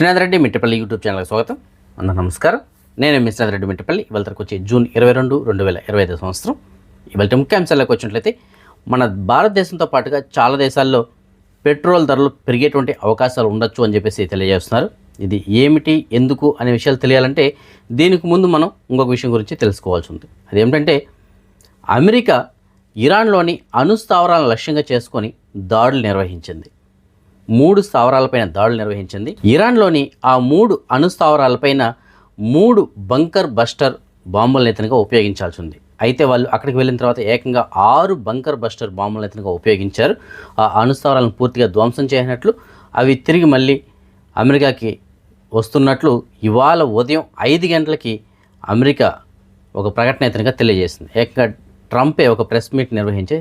Srinath Reddy Mittapalli YouTube ఛానల్కి స్వాగతం. అన్న నమస్కారం. నేను మీ శ్రీనాథ్ రెడ్డి మిట్టపల్లి. ఇవాళ తరకు వచ్చే జూన్ ఇరవై రెండు రెండు వేల ఇరవై ఐదు సంవత్సరం. ఇవాళ ముఖ్యాంశాలకు వచ్చినట్లయితే మన భారతదేశంతో పాటుగా చాలా దేశాల్లో పెట్రోల్ ధరలు పెరిగేటువంటి అవకాశాలు ఉండొచ్చు అని చెప్పేసి తెలియజేస్తున్నారు. ఇది ఏమిటి ఎందుకు అనే విషయాలు తెలియాలంటే దీనికి ముందు మనం ఇంకొక విషయం గురించి తెలుసుకోవాల్సి ఉంది. అదేమిటంటే అమెరికా ఇరాన్లోని అణుస్థావరాలను లక్ష్యంగా చేసుకొని దాడులు నిర్వహించింది. మూడు స్థావరాలపైన దాడులు నిర్వహించింది. ఇరాన్లోని ఆ మూడు అణు స్థావరాలపైన మూడు బంకర్ బస్టర్ బాంబులను ఇతనిగా ఉపయోగించాల్సి ఉంది అయితే వాళ్ళు అక్కడికి వెళ్ళిన తర్వాత ఏకంగా ఆరు బంకర్ బస్టర్ బాంబులను ఇతనిగా ఉపయోగించారు. ఆ అణుస్థావరాలను పూర్తిగా ధ్వంసం చేసినట్లు అవి తిరిగి మళ్ళీ అమెరికాకి వస్తున్నట్లు ఇవాళ ఉదయం ఐదు గంటలకి అమెరికా ఒక ప్రకటన ఇతనిగా తెలియజేసింది. ఏకంగా ట్రంపే ఒక ప్రెస్ మీట్ నిర్వహించి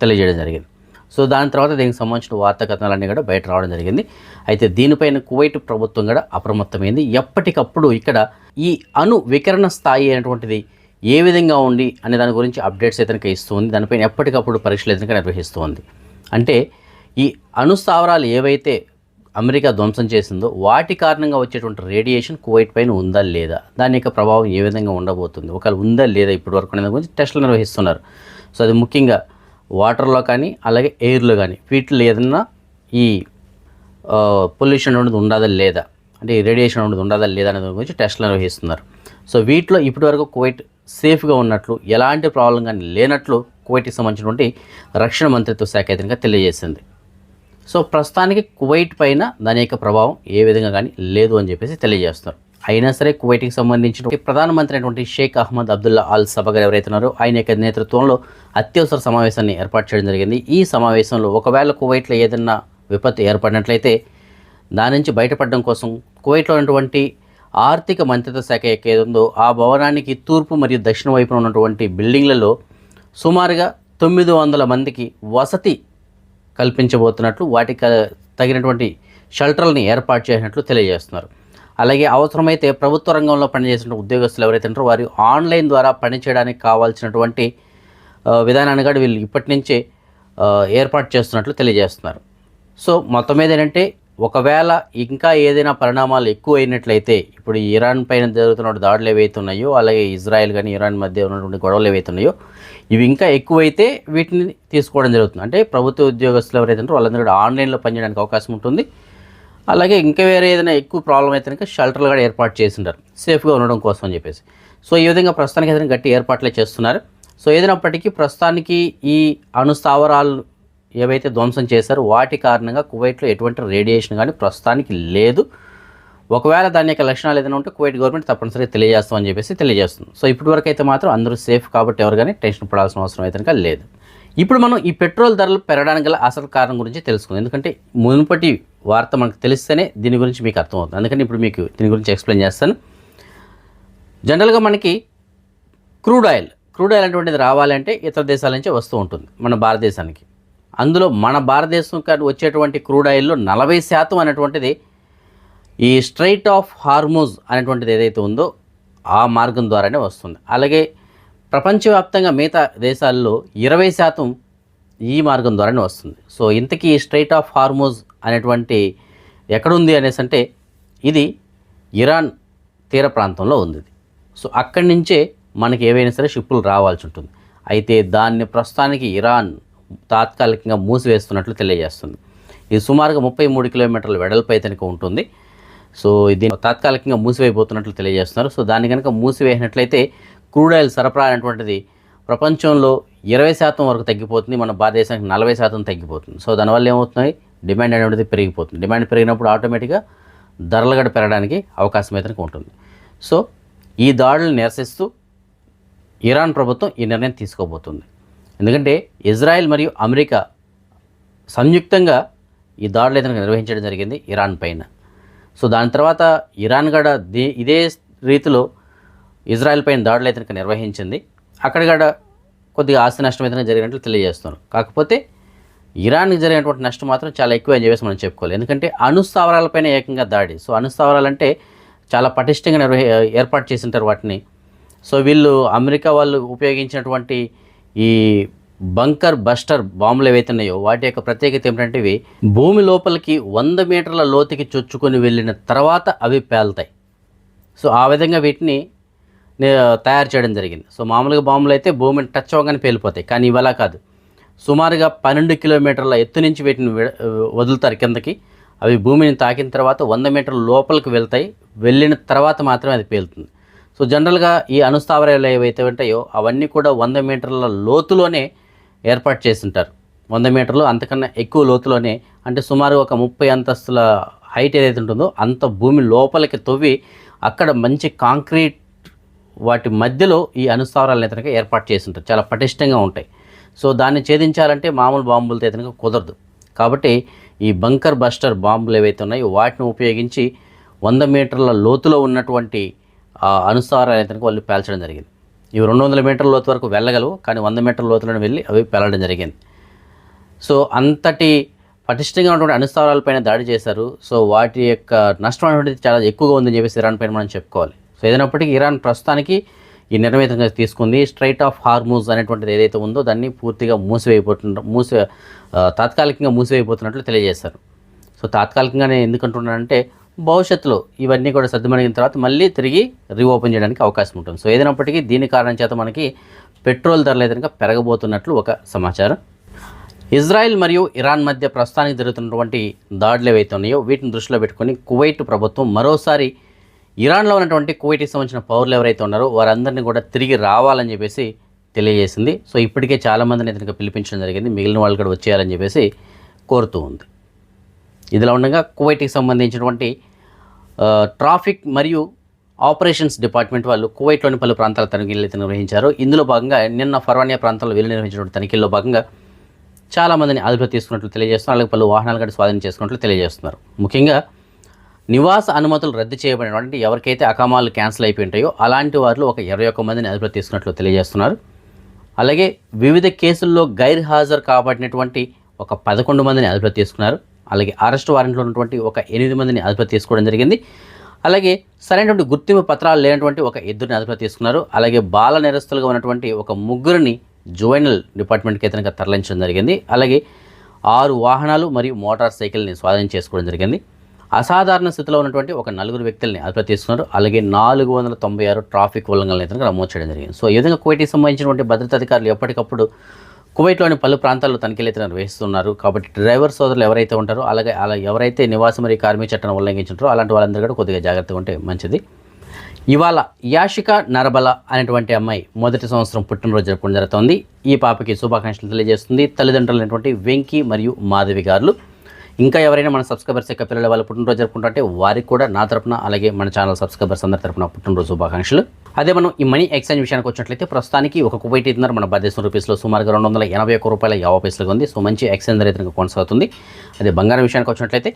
తెలియజేయడం జరిగింది. సో దాని తర్వాత దీనికి సంబంధించిన వార్తా కథనాలన్నీ కూడా బయట రావడం జరిగింది. అయితే దీనిపైన కువైట్ ప్రభుత్వం కూడా అప్రమత్తమైంది. ఎప్పటికప్పుడు ఇక్కడ ఈ అణు వికరణ స్థాయి అనేటువంటిది ఏ విధంగా ఉంది అనే దాని గురించి అప్డేట్స్ అయితే ఇస్తుంది. దానిపైన ఎప్పటికప్పుడు పరీక్షలు ఇతనికి నిర్వహిస్తుంది. అంటే ఈ అణు స్థావరాలు ఏవైతే అమెరికా ధ్వంసం చేసిందో వాటి కారణంగా వచ్చేటువంటి రేడియేషన్ కువైట్ పైన ఉందా లేదా? దాని యొక్క ప్రభావం ఏ విధంగా ఉండబోతుంది? ఒకవేళ ఉందా లేదా ఇప్పటి వరకు అనేది గురించి టెస్టులు నిర్వహిస్తున్నారు. సో అది ముఖ్యంగా వాటర్లో కానీ అలాగే ఎయిర్లో కానీ. వీటిలో ఏదన్నా ఈ పొల్యూషన్ అనేది ఉండదా లేదా? అంటే రేడియేషన్ అనేది ఉండదా లేదా అనే గురించి టెస్ట్లు నిర్వహిస్తున్నారు. సో వీటిలో ఇప్పటివరకు కువైట్ సేఫ్గా ఉన్నట్లు ఎలాంటి ప్రాబ్లం కానీ లేనట్లు కువైట్కి సంబంధించినటువంటి రక్షణ మంత్రిత్వ శాఖ అయితే తెలియజేసింది. సో ప్రస్తుతానికి కువైట్ పైన దాని యొక్క ప్రభావం ఏ విధంగా కానీ లేదు అని చెప్పేసి తెలియజేస్తున్నారు. అయినా సరే కువైట్కి సంబంధించిన ప్రధానమంత్రి అయినటువంటి షేక్ అహ్మద్ అబ్దుల్లా అల్ సబగర్ ఎవరైతే ఉన్నారో ఆయన యొక్క నేతృత్వంలో అత్యవసర సమావేశాన్ని ఏర్పాటు చేయడం జరిగింది. ఈ సమావేశంలో ఒకవేళ కువైట్లో ఏదైనా విపత్తు ఏర్పడినట్లయితే దాని నుంచి బయటపడడం కోసం కువైట్లో ఉన్నటువంటి ఆర్థిక మంత్రిత్వ శాఖ యొక్క ఏదుందో ఆ భవనానికి తూర్పు మరియు దక్షిణ వైపున ఉన్నటువంటి బిల్డింగ్లలో సుమారుగా తొమ్మిది వందల మందికి వసతి కల్పించబోతున్నట్లు వాటికి తగినటువంటి షెల్టర్లని ఏర్పాటు చేసినట్లు తెలియజేస్తున్నారు. అలాగే అవసరమైతే ప్రభుత్వ రంగంలో పనిచేసిన ఉద్యోగస్తులు ఎవరైతే ఉంటారో వారు ఆన్లైన్ ద్వారా పనిచేయడానికి కావాల్సినటువంటి విధానాన్ని కూడా వీళ్ళు ఇప్పటి నుంచే ఏర్పాటు చేస్తున్నట్లు తెలియజేస్తున్నారు. సో మొత్తం మీద ఏంటంటే ఒకవేళ ఇంకా ఏదైనా పరిణామాలు ఎక్కువ అయినట్లయితే ఇప్పుడు ఇరాన్ పైన జరుగుతున్న దాడులు ఏవైతే ఉన్నాయో అలాగే ఇజ్రాయెల్ కానీ ఇరాన్ మధ్య ఉన్నటువంటి గొడవలు ఏవైతే ఉన్నాయో ఇవి ఇంకా ఎక్కువైతే వీటిని తీసుకోవడం జరుగుతుంది. అంటే ప్రభుత్వ ఉద్యోగస్తులు ఎవరైతే ఉంటారో వాళ్ళందరూ కూడా ఆన్లైన్లో పనిచేయడానికి అవకాశం ఉంటుంది. అలాగే ఇంకా వేరే ఏదైనా ఎక్కువ ప్రాబ్లం అయితే కనుక షెల్టర్లు కూడా ఏర్పాటు చేసింటారు. సేఫ్గా ఉండడం కోసం అని చెప్పేసి. సో ఈ విధంగా ప్రస్తుతానికి ఏదైనా గట్టి ఏర్పాట్లే చేస్తున్నారు. సో ఏదైనప్పటికీ ప్రస్తుతానికి ఈ అణుస్థావరాలు ఏవైతే ధ్వంసం చేశారో వాటి కారణంగా కువైట్లో ఎటువంటి రేడియేషన్ కానీ ప్రస్తుతానికి లేదు. ఒకవేళ దాని యొక్క లక్షణాలు ఏదైనా ఉంటే కువైట్ గవర్నమెంట్ తప్పనిసరిగా తెలియజేస్తామని చెప్పేసి తెలియజేస్తుంది. సో ఇప్పటివరకు అయితే మాత్రం అందరూ సేఫ్ కాబట్టి ఎవరు కానీ టెన్షన్ పడాల్సిన అవసరం అయితే కనుక లేదు. ఇప్పుడు మనం ఈ పెట్రోల్ ధరలు పెరగడానికి గల అసలు కారణం గురించి తెలుసుకుందాం. ఎందుకంటే మునుపటి వార్త మనకు తెలిస్తేనే దీని గురించి మీకు అర్థమవుతుంది. అందుకని ఇప్పుడు మీకు దీని గురించి ఎక్స్ప్లెయిన్ చేస్తాను. జనరల్గా మనకి క్రూడ్ ఆయిల్ క్రూడ్ ఆయిల్ అటువంటిది రావాలంటే ఇతర దేశాల నుంచి వస్తూ ఉంటుంది మన భారతదేశానికి. అందులో మన భారతదేశం కానీ వచ్చేటువంటి క్రూడ్ ఆయిల్లో నలభై శాతం అనేటువంటిది ఈ స్ట్రైట్ ఆఫ్ హార్మోజ్ అనేటువంటిది ఏదైతే ఉందో ఆ మార్గం ద్వారానే వస్తుంది. అలాగే ప్రపంచవ్యాప్తంగా మిగతా దేశాల్లో ఇరవై శాతం ఈ మార్గం ద్వారానే వస్తుంది. సో ఇంతకీ స్ట్రైట్ ఆఫ్ హార్మోజ్ అనేటువంటి ఎక్కడుంది అనేసి అంటే ఇది ఇరాన్ తీర ప్రాంతంలో ఉంది. సో అక్కడి నుంచే మనకి ఏవైనా సరే షిప్పులు రావాల్సి ఉంటుంది. అయితే దాన్ని ప్రస్తుతానికి ఇరాన్ తాత్కాలికంగా మూసివేస్తున్నట్లు తెలియజేస్తుంది. ఇది సుమారుగా ముప్పై మూడు కిలోమీటర్ల వెడల్పు అయితే ఉంటుంది. సో ఇది తాత్కాలికంగా మూసివేయబోతున్నట్లు తెలియజేస్తున్నారు. సో దాన్ని కనుక మూసివేసినట్లయితే క్రూడ్ ఆయిల్ సరఫరా అనేటువంటిది ప్రపంచంలో ఇరవై శాతం వరకు తగ్గిపోతుంది మన భారతదేశానికి నలభై శాతం తగ్గిపోతుంది. సో దానివల్ల ఏమవుతున్నాయి? డిమాండ్ అనేటువంటిది పెరిగిపోతుంది. డిమాండ్ పెరిగినప్పుడు ఆటోమేటిక్గా ధరలు గడ పెరగడానికి అవకాశం అయితే ఉంటుంది. సో ఈ దాడులు నిరసిస్తూ ఇరాన్ ప్రభుత్వం ఈ నిర్ణయం తీసుకోబోతుంది. ఎందుకంటే ఇజ్రాయెల్ మరియు అమెరికా సంయుక్తంగా ఈ దాడులు అయితే నిర్వహించడం జరిగింది ఇరాన్ పైన. సో దాని తర్వాత ఇరాన్ కూడా ఇదే రీతిలో ఇజ్రాయెల్ పైన దాడులు అయితే నిర్వహించింది. అక్కడ కూడా కొద్దిగా ఆస్తి నష్టం అయితే జరిగినట్లు తెలియజేస్తున్నారు. కాకపోతే ఇరాన్కి జరిగినటువంటి నష్టం మాత్రం చాలా ఎక్కువ అని చెప్పేసి మనం చెప్పుకోవాలి. ఎందుకంటే అణు స్థావరాలపైన ఏకంగా దాడి. సో అణు చాలా పటిష్టంగా నిర్వహి ఏర్పాటు చేసింటారు వాటిని. సో వీళ్ళు అమెరికా వాళ్ళు ఉపయోగించినటువంటి ఈ బంకర్ బస్టర్ బాంబులు ఏవైతే ఉన్నాయో వాటి యొక్క ప్రత్యేకత ఏమిటంటే ఇవి భూమి లోపలికి వంద మీటర్ల లోతుకి చొచ్చుకొని వెళ్ళిన తర్వాత అవి పేలుతాయి. సో ఆ విధంగా వీటిని తయారు చేయడం జరిగింది. సో మామూలుగా బాంబులు అయితే భూమిని టచ్ అవ్వగానే పేలిపోతాయి. కానీ ఇవలా కాదు. సుమారుగా పన్నెండు కిలోమీటర్ల ఎత్తు నుంచి వీటిని వదులుతారు కిందకి. అవి భూమిని తాకిన తర్వాత వంద మీటర్ల లోపలికి వెళ్తాయి. వెళ్ళిన తర్వాత మాత్రమే అది పేలుతుంది. సో జనరల్గా ఈ అణుస్థావరాలు ఏవైతే ఉంటాయో అవన్నీ కూడా వంద మీటర్ల లోతులోనే ఏర్పాటు చేస్తుంటారు వంద మీటర్లు అంతకన్నా ఎక్కువ లోతులోనే అంటే సుమారు ఒక ముప్పై అంతస్తుల హైట్ ఏదైతే ఉంటుందో అంత భూమి లోపలికి తవ్వి అక్కడ మంచి కాంక్రీట్ వాటి మధ్యలో ఈ అణుస్థావరాలను అయితే ఏర్పాటు చేసి ఉంటారు. చాలా పటిష్టంగా ఉంటాయి. సో దాన్ని ఛేదించాలంటే మామూలు బాంబులతో అయితే కుదరదు. కాబట్టి ఈ బంకర్ బస్టర్ బాంబులు ఏవైతే ఉన్నాయో వాటిని ఉపయోగించి వంద మీటర్ల లోతులో ఉన్నటువంటి ఆ ఇతనికి అయితే వాళ్ళు పేల్చడం జరిగింది. ఇవి రెండు వందల మీటర్ల లోతు వరకు వెళ్ళగలవు కానీ వంద మీటర్ల లోతులను వెళ్ళి అవి పేలడం జరిగింది. సో అంతటి పటిష్టంగా ఉన్నటువంటి అణుస్థావరాలపైన దాడి చేశారు. సో వాటి యొక్క నష్టం అనేటువంటిది చాలా ఎక్కువగా ఉందని చెప్పేసి ఇరాన్ పైన మనం చెప్పుకోవాలి. సో ఏదైనప్పటికీ ఇరాన్ ప్రస్తుతానికి ఈ నిర్ణయంగా తీసుకుంది. స్ట్రైట్ ఆఫ్ హార్మూజ్ అనేటువంటిది ఏదైతే ఉందో దాన్ని పూర్తిగా మూసివేయబోతున్న మూసి తాత్కాలికంగా మూసివేయబోతున్నట్లు తెలియజేశారు. సో తాత్కాలికంగానే ఎందుకంటున్నానంటే భవిష్యత్తులో ఇవన్నీ కూడా సర్దుమణిగిన తర్వాత మళ్ళీ తిరిగి రీఓపెన్ చేయడానికి అవకాశం ఉంటుంది. సో ఏదైనప్పటికీ దీని కారణం చేత మనకి పెట్రోల్ ధరలు ఏదైనా పెరగబోతున్నట్లు ఒక సమాచారం. ఇజ్రాయెల్ మరియు ఇరాన్ మధ్య ప్రస్తుతానికి జరుగుతున్నటువంటి దాడులు ఏవైతే ఉన్నాయో వీటిని దృష్టిలో పెట్టుకొని కువైట్ ప్రభుత్వం మరోసారి ఇరాన్లో ఉన్నటువంటి కువైట్కి సంబంధించిన పౌరులు ఎవరైతే ఉన్నారో వారందరినీ కూడా తిరిగి రావాలని చెప్పేసి తెలియజేసింది. సో ఇప్పటికే చాలామందిని ఇతనికి పిలిపించడం జరిగింది. మిగిలిన వాళ్ళు కూడా వచ్చేయాలని చెప్పేసి కోరుతూ ఉంది. ఇదిలా ఉండగా కువైట్కి సంబంధించినటువంటి ట్రాఫిక్ మరియు ఆపరేషన్స్ డిపార్ట్మెంట్ వాళ్ళు కువైట్లోని పలు ప్రాంతాల తనిఖీలు నిర్వహించారు. ఇందులో భాగంగా నిన్న ఫర్వానియా ప్రాంతంలో వీళ్ళు నిర్వహించినటువంటి తనిఖీల్లో భాగంగా చాలామందిని అదుపులో తీసుకున్నట్లు తెలియజేస్తున్నారు. అలాగే పలు వాహనాలు కూడా స్వాధీనం చేసుకున్నట్లు తెలియజేస్తున్నారు. ముఖ్యంగా నివాస అనుమతులు రద్దు చేయబడినటువంటి ఎవరికైతే అకామాలు క్యాన్సిల్ అయిపోయి ఉంటాయో అలాంటి వారిలో ఒక ఇరవై ఒక్క మందిని అదుపులో తీసుకున్నట్లు తెలియజేస్తున్నారు. అలాగే వివిధ కేసుల్లో గైర్ హాజరు కాబట్టినటువంటి ఒక పదకొండు మందిని అదుపులో తీసుకున్నారు. అలాగే అరెస్ట్ వారెంట్లో ఉన్నటువంటి ఒక ఎనిమిది మందిని అదుపులో తీసుకోవడం జరిగింది. అలాగే సరైనటువంటి గుర్తింపు పత్రాలు లేనటువంటి ఒక ఇద్దరిని అదుపులో తీసుకున్నారు. అలాగే బాల నిరస్తులుగా ఉన్నటువంటి ఒక ముగ్గురిని జువైనల్ డిపార్ట్మెంట్కి అయితే తరలించడం జరిగింది. అలాగే ఆరు వాహనాలు మరియు మోటార్ సైకిల్ని స్వాధీనం చేసుకోవడం జరిగింది. అసాధారణ స్థితిలో ఉన్నటువంటి ఒక నలుగురు వ్యక్తుల్ని అదుపు తీసుకున్నారు అలాగే నాలుగు వందల తొంభై ఆరు ట్రాఫిక్ ఉల్లంఘనలు అయితే నమోదు చేయడం జరిగింది. సో ఈ విధంగా కువైట్కి సంబంధించినటువంటి భద్రతా అధికారులు ఎప్పటికప్పుడు కువైట్లోని పలు ప్రాంతాల్లో తనిఖీలు అయితే నిర్వహిస్తున్నారు. కాబట్టి డ్రైవర్ సోదరులు ఎవరైతే ఉంటారో అలాగే అలా ఎవరైతే నివాసం మరియు కార్మిక చట్టాన్ని ఉల్లంఘించారో అలాంటి వాళ్ళందరూ కూడా కొద్దిగా జాగ్రత్తగా ఉంటే మంచిది. ఇవాళ యాషిక నరబల అనేటువంటి అమ్మాయి మొదటి సంవత్సరం పుట్టినరోజు జరుపుకోవడం జరుగుతోంది. ఈ పాపకి శుభాకాంక్షలు తెలియజేస్తుంది తల్లిదండ్రులు అయినటువంటి వెంకీ మరియు మాధవి గారులు ఇంకా ఎవరైనా మన సబ్స్క్రైబర్స్ యొక్క పిల్లల వాళ్ళు పుట్టినరోజు జరుపుకుంటుంటే వారికి కూడా నా తరపున అలాగే మన ఛానల్ సబ్స్క్రైబర్స్ అందరి తరపున పుట్టినరోజు శుభాకాంక్షలు. అదే మనం ఈ మనీ ఎక్స్చేంజ్ విషయానికి వచ్చినట్లయితే ప్రస్తుతానికి ఒక కువైట్ ఇద్దరు మన భారతదేశం రూపీస్లో సుమారుగా రెండు వందల ఎనభై ఒక్క రూపాయల యాభై పైసలుగా ఉంది. సో మంచి ఎక్స్చేంజ్ రైతులకు కొనసాగుతుంది. అదే బంగారం విషయానికి వచ్చినట్లయితే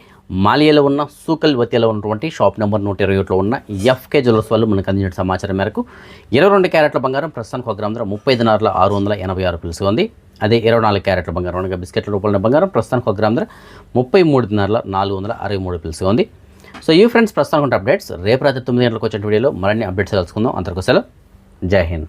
మాలియాలో ఉన్న సూకల్ వతియాలో ఉన్నటువంటి షాప్ నెంబర్ నూట ఇరవై ఒకటిలో ఉన్న ఎఫ్కే జ్యువెల్స్ వాళ్ళు మనకు అందించిన సమాచారం మేరకు ఇరవై రెండు క్యారెట్ల బంగారం ప్రస్తుతానికి ఒక గ్రామ ముప్పై ఐదు నాలుగు ఆరు వందల ఎనభై ఆరు పిలుసుగా ఉంది. అదే ఇరవై నాలుగు క్యారెట్ల బంగారం అనగా బిస్కెట్ల రూపంలో బంగారం ప్రస్తుతానికి ఒక గ్రామ్ ధర ముప్పై మూడు నాలుగు వందల అరవై మూడు పిలుసుగా ఉంది. సో ఈ ఫ్రెండ్స్ ప్రస్తుతానికి ఉంటే అప్డేట్స్ రేపు రాత్రి తొమ్మిది గంటలకు వచ్చిన వీడియోలో మరిన్ని అప్డేట్స్ తెలుసుకుందాం. అంతకు సెలవు. జై హింద్.